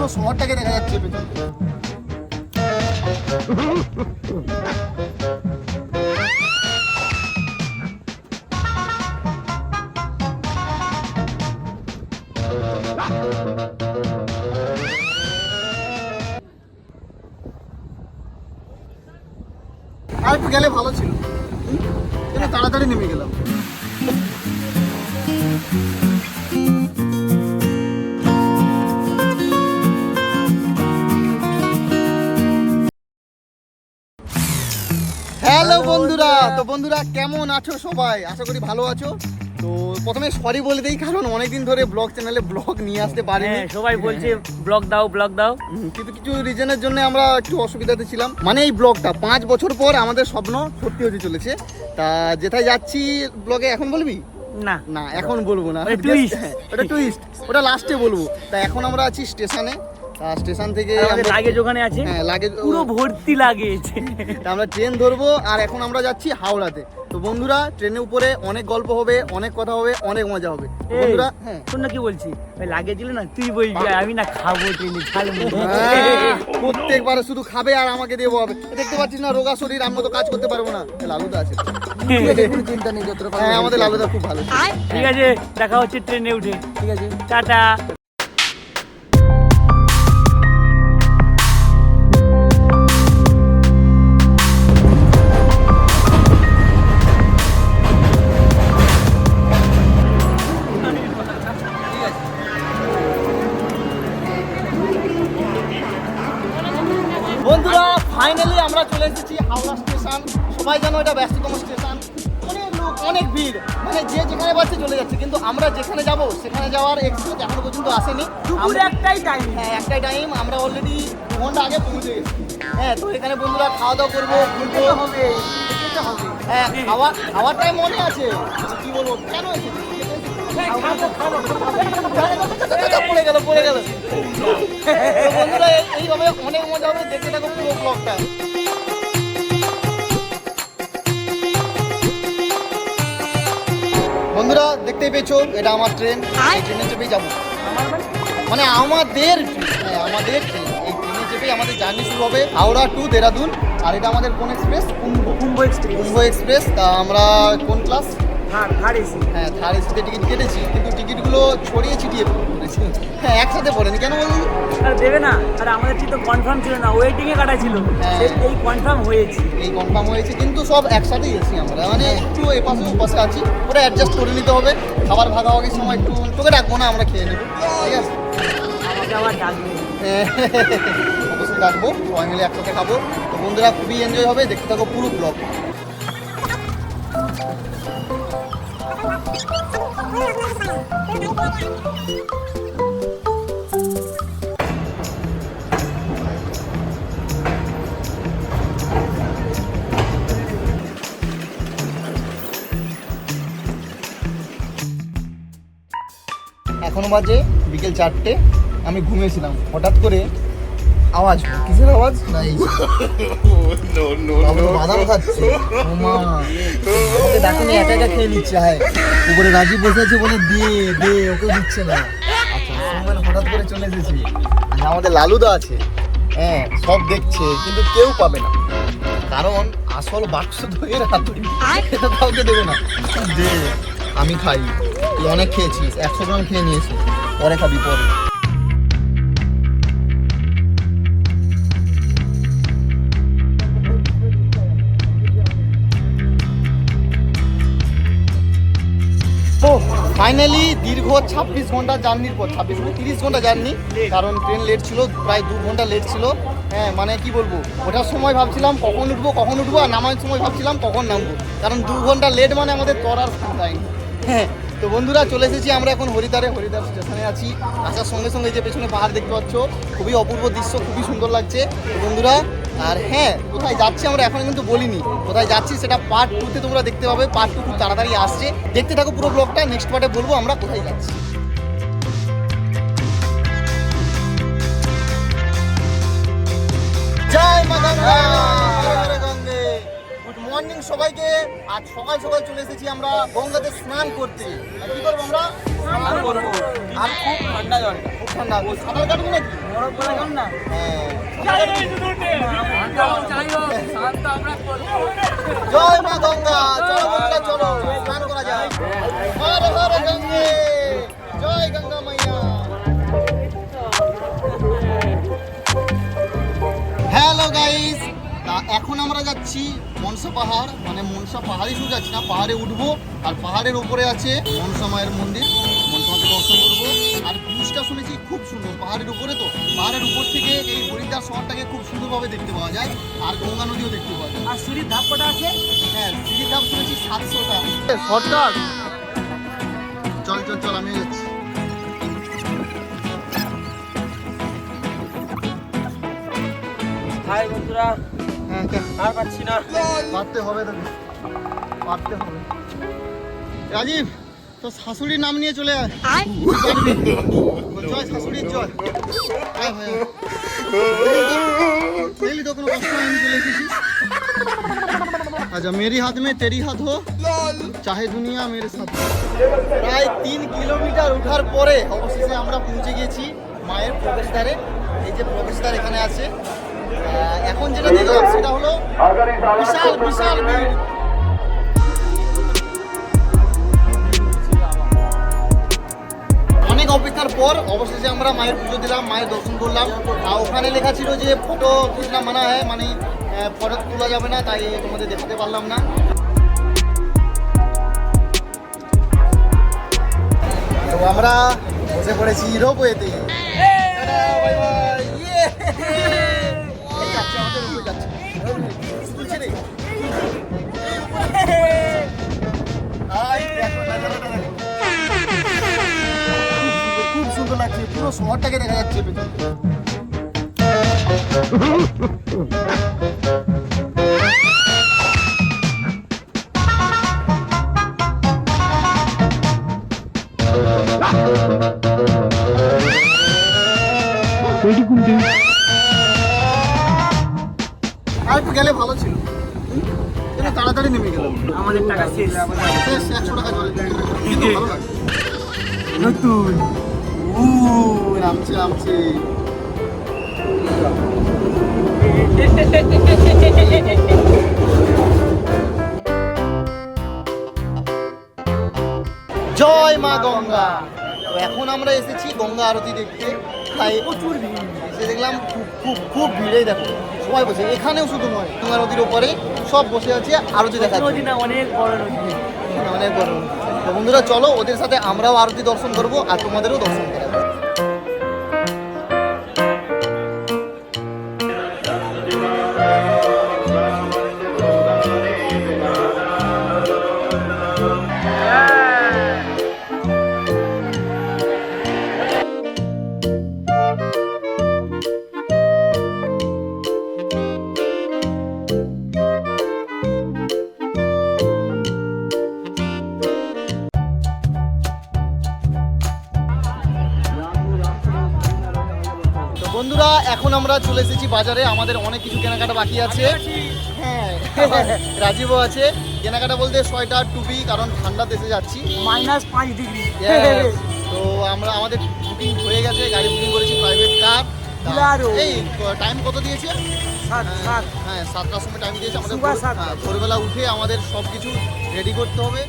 পুরো শহরটাকে দেখা যাচ্ছে পেছন আর গেলে ভালো ছিল। তাড়াতাড়ি নেমে গেলাম। হ্যালো বন্ধুরা। তো বন্ধুরা কেমন আছো সবাই? আশা করি ভালো আছো। তো প্রথমে সরি বলে দিই কারণ অনেকদিন ধরে ব্লগ চ্যানেলে ব্লগ নিয়ে আসতে পারিনি। হ্যাঁ সবাই বলছে ব্লগ দাও ব্লগ দাও। কিন্তু কিছু রিজনের জন্য আমরা একটু অসুবিধাতে ছিলাম। মানে এই ব্লগটা পাঁচ বছর পর আমাদের স্বপ্ন সত্যি হতে চলেছে। তা যেথায় যাচ্ছি ব্লগে এখন বলবি? না। না এখন বলব না। ওটা। হ্যাঁ, ওটা টুইস্ট ওটা লাস্টে বলব। তা এখন আমরা আছি স্টেশনে স্টেশন থেকে আমরা- লাগেজ ওখানে আছে। হ্যাঁ লাগেজ পুরো ভর্তি লাগেজ তা আমরা ট্রেন ধরবো আর এখন আমরা যাচ্ছি হাওড়াতে। তো বন্ধুরা ট্রেনের উপরে অনেক গল্প হবে অনেক কথা হবে অনেক মজা হবে। বন্ধুরা হ্যাঁ। শোন না কি বলছি? ওই লাগেজ না তুই বলবি আমি না খাব ট্রেনে। হ্যাঁ, প্রত্যেকবার শুধু খাবে আর আমাকে দেবো হবে। দেখতে পাচ্ছিস না রোগা শরীর আমি তো কাজ করতে পারব না। লালুদা আছে। চিন্তা নেই যতটা হ্যাঁ আমাদের লালুদা খুব ভালো। ঠিক আছে দেখা হচ্ছে ট্রেনে উঠে। ঠিক আছে। টাটা। চলে যাচ্ছে কিন্তু আমরা যেখানে যাব সেখানে যাওয়ার এক্সপ্রেস এখনও পর্যন্ত আসেনি। দুপুরে একটাই টাইম হ্যাঁ একটাই টাইম আমরা অলরেডি ঘণ্টা আগে পৌঁছে গেছি। হ্যাঁ তো এখানে বন্ধুরা খাওয়া দাওয়া করব ঘুরবো। হবে হ্যাঁ খাওয়া খাওয়ার টাইম মনে আছে। কি বলব কেন পড়ে গেল পড়ে গেল। বন্ধুরা এইভাবে অনেক মজা হবে। দেখতে থাকো পুরো ব্লগটা দেখতেই পেয়েছ এটা আমার ট্রেন এই ট্রেনে চেপেই যাব। মানে আমাদের হ্যাঁ আমাদের ট্রেন এই ট্রেনে চেপেই আমাদের জার্নি শুরু হবে হাওড়া টু দেরাদুন আর এটা আমাদের কোন express Kumbh. Kumbh express Kumbh express তা আমরা কোন ক্লাস থার্ড এসি হ্যাঁ থার্ড এসিতে টিকিট কেটেছি কিন্তু টিকিটগুলো ছড়িয়ে ছিটিয়ে পড়েছে। হ্যাঁ একসাথে পড়েনি। কেন বলুন আর দেবে না। আর আমাদের ঠিক তো কনফার্ম ছিল না। ওয়েটিং এ কাটা ছিল। হ্যাঁ। এই কনফার্ম হয়েছে। এই কনফার্ম হয়েছে কিন্তু সব একসাথেই এসি আমরা। মানে একটু এপাশে ওপাশে আছি। ওটা অ্যাডজাস্ট করে নিতে হবে। খাবার ভাগাভাগির সময় একটু তোকে ডাকবো না আমরা খেয়ে নেব। ঠিক আছে? আমাকে আবার ডাকবে। অবশ্যই ডাকবো। সবাই মিলে একসাথে খাব। তো বন্ধুরা খুবই এনজয় হবে। দেখতে থাকো পুরো ব্লগ এখনও বাজে বিকেল চারটে। আমি ঘুমিয়েছিলাম। হঠাৎ করে আওয়াজ? কিসের আওয়াজ? না এই বাবা তো বাদাম খাচ্ছে। ওমা আমাকে ডাকুনি একা একা খেয়ে নিচ্ছে হায়। উপরে রাজি বসে আছে বলে দে দে ওকে দিচ্ছে না। আচ্ছা সুমন হঠাৎ করে চলে এসেছে। আর আমাদের লালুদা আছে। হ্যাঁ সব দেখছে কিন্তু কেউ পাবে না। কারণ আসল বাক্স ধরে হাতুড়ি এটা কাউকে দেবে না। দে আমি খাই। তুই অনেক খেয়েছিস একশো গ্রাম খেয়ে নিয়েছিস। পরে খাবি পরে। ফাইনালি দীর্ঘ ছাব্বিশ ঘণ্টা জার্নির পর, ছাব্বিশ ঘণ্টা তিরিশ ঘণ্টা জার্নি, কারণ ট্রেন লেট ছিল, প্রায় দু ঘণ্টা লেট ছিল। হ্যাঁ মানে কি বলব, ওঠার সময় ভাবছিলাম কখন উঠবো কখন উঠবো, আর নামার সময় ভাবছিলাম কখন নামবো। কারণ দু ঘণ্টা লেট মানে আমাদের তর আর টাইম হ্যাঁ তো বন্ধুরা চলে এসেছি আমরা এখন হরিদ্বারে। হরিদ্বার স্টেশনে আছি। আসার সঙ্গে সঙ্গে যে পেছনে পাহাড় দেখতে পাচ্ছ, খুবই অপূর্ব দৃশ্য, খুবই সুন্দর লাগছে। বন্ধুরা আর হ্যাঁ কোথায় যাচ্ছি আমরা এখন কিন্তু বলিনি। কোথায় যাচ্ছি সেটা পার্ট টুতে তোমরা দেখতে পাবে। পার্ট টু খুব তাড়াতাড়ি আসছে। দেখতে থাকো পুরো ব্লগটা নেক্সট পার্টে বলব আমরা কোথায় যাচ্ছি। জয় মর্নিং সবাইকে। আজ সকাল সকাল চলে এসেছি আমরা গঙ্গাতে স্নান করতে। কি করব আমরা? আর খুব ঠান্ডা জল। খুব ঠান্ডা। সাঁতার কাটবো নাকি? হ্যাঁ। জয় মা গঙ্গা। চলো গঙ্গা চলো। স্নান করা এখন আমরা যাচ্ছি মনসা পাহাড় মানে মনসা পাহাড়ে শুধু যাচ্ছি না পাহাড়ে উঠবো আর পাহাড়ের উপরে আছে মনসা মায়ের মন্দির। মনসা মাকে দর্শন করব। আর ভিউজটা শুনেছি খুব সুন্দর পাহাড়ের উপরে তো। পাহাড়ের উপর থেকে এই হরিদ্বার শহরটাকে খুব সুন্দরভাবে দেখতে পাওয়া যায় আর গঙ্গা নদীও দেখতে পাওয়া যায়। আর সিঁড়ির ধাপ কটা আছে? হ্যাঁ সিঁড়ির ধাপ শুনেছি সাতশোটা। শর্টকাট। চল চল চল আমি যাচ্ছি। হাই বন্ধুরা আর পাচ্ছি না। পারতে হবে তো পারতে হবে। রাজীব তো শাশুড়ির নাম নিয়ে চলে আয়? জয় শাশুড়ির জয়। আয় ভাই আচ্ছা হাত মে তেরি হাত হো। চাহে দুনিয়া মেরে সাথ। প্রায় তিন কিলোমিটার ওঠার পরে অবশেষে আমরা পৌঁছে গেছি মায়ের প্রবেশদ্বারে। এই যে প্রবেশদ্বার এখানে আছে এখন যেটা দেখলাম সেটা হলো বিশাল বিশাল অনেক অপেক্ষার পর অবশেষে আমরা মায়ের পুজো দিলাম, মায়ের দর্শন করলাম। আর ওখানে লেখা ছিল যে, ফটো খিচনা মানা হয় মানে ফটো তোলা যাবে না, তাই তোমাদের দেখাতে পারলাম না। আমরা বসে পড়েছি রোপওয়েতে। সুন্দর লাগছে পুরো শহরটাকে দেখা যাচ্ছে আমাদের টাকা শেষ। নতুন। ও নামছে নামছে। জয় মা গঙ্গা। এখন আমরা এসেছি গঙ্গা আরতি দেখতে। তাই প্রচুর ভিড়। এসে দেখলাম খুব খুব খুব ভিড়েই দেখো সবাই বসে। এখানেও শুধু নয় গঙ্গা নদীর ওপরে সব বসে আছে আরতি দেখা অনেক বড় নদী। অনেক বড় তো বন্ধুরা চলো ওদের সাথে আমরাও আরতি দর্শন করব আর তোমাদেরও দর্শন করাবো। এখন আমরা চলে এসেছি বাজারে আমাদের অনেক কিছু কেনাকাটা বাকি আছে। হ্যাঁ। রাজীবও আছে। কেনাকাটা বলতে সোয়েটার টুপি কারণ ঠান্ডা দেশে যাচ্ছি। মাইনাস পাঁচ ডিগ্রি তো আমরা আমাদের বুকিং হয়ে গেছে গাড়ি বুকিং করেছি প্রাইভেট কার এই টাইম কত দিয়েছে? সাত হ্যাঁ সাতটার সময় টাইম দিয়েছে আমাদের। হ্যাঁ, ভোরবেলা উঠে আমাদের সব কিছু রেডি করতে হবে।